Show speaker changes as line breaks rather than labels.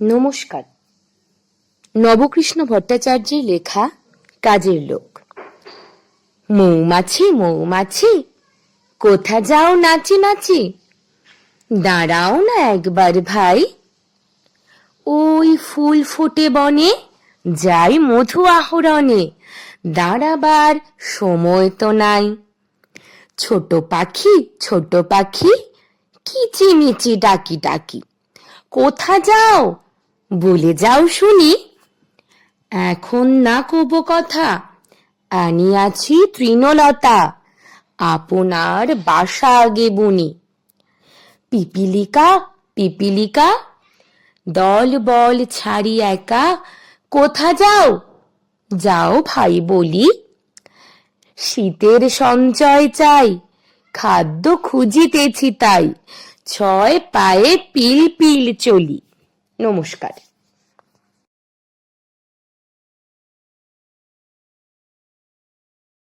নমস্কার। নবকৃষ্ণ ভট্টাচার্যের লেখা কাজের লোক। মৌমাছি মৌমাছি, কোথা যাও নাচি নাচি? দাঁড়াও না একবার ভাই। ওই ফুল ফোটে বনে, যাই মধু আহরণে, দাঁড়াবার সময় তো নাই। ছোট পাখি ছোট পাখি, কিচিমিচি ডাকি ডাকি, কোথা যাও বলে যাও শুনি। এখন না কব কথা আনি আছি তৃণলতা, আপনার বাসা আগে বুনি। পিপিলিকা পিপিলিকা, দল বল ছাড়ি একা, কোথা যাও? যাও ভাই বলি। শীতের সঞ্চয় চাই, খাদ্য খুঁজিতেছি তাই, ছয় পায়ে পিল পিল চলি। নমস্কার।